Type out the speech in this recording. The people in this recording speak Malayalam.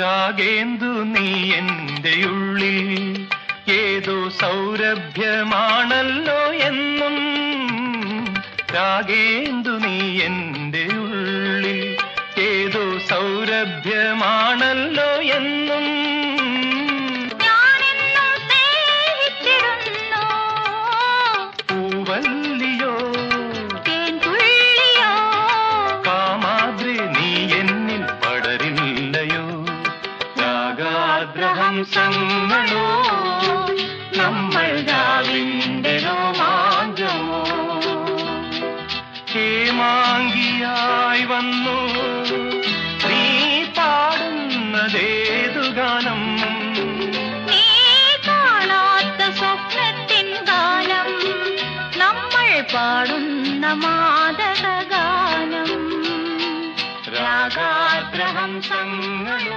രാഗേന്ദു നീ എന്റെ ഉള്ളിൽ. ഏതോ സൗരഭ്യമാണല്ലോ എന്നും. രാഗേന്ദു നീ എന്റെ ഉള്ളിൽ. ഏതോ സൗരഭ്യമാണല്ലോ രാഗാഗ്രഹംസങ്ങളോ നമ്മൾ രാവിന്റെ രോമാഞ്ചമോ? ഹേമാങ്കിയായി വന്നു. നീ പാടുന്നതേതു ഗാനം? നീ കാണാത്ത സ്വപ്നത്തിൻ ഗാനം. നമ്മൾ പാടുന്ന മാതക ഗാനം. രാഗാഗ്രഹംസങ്ങൾ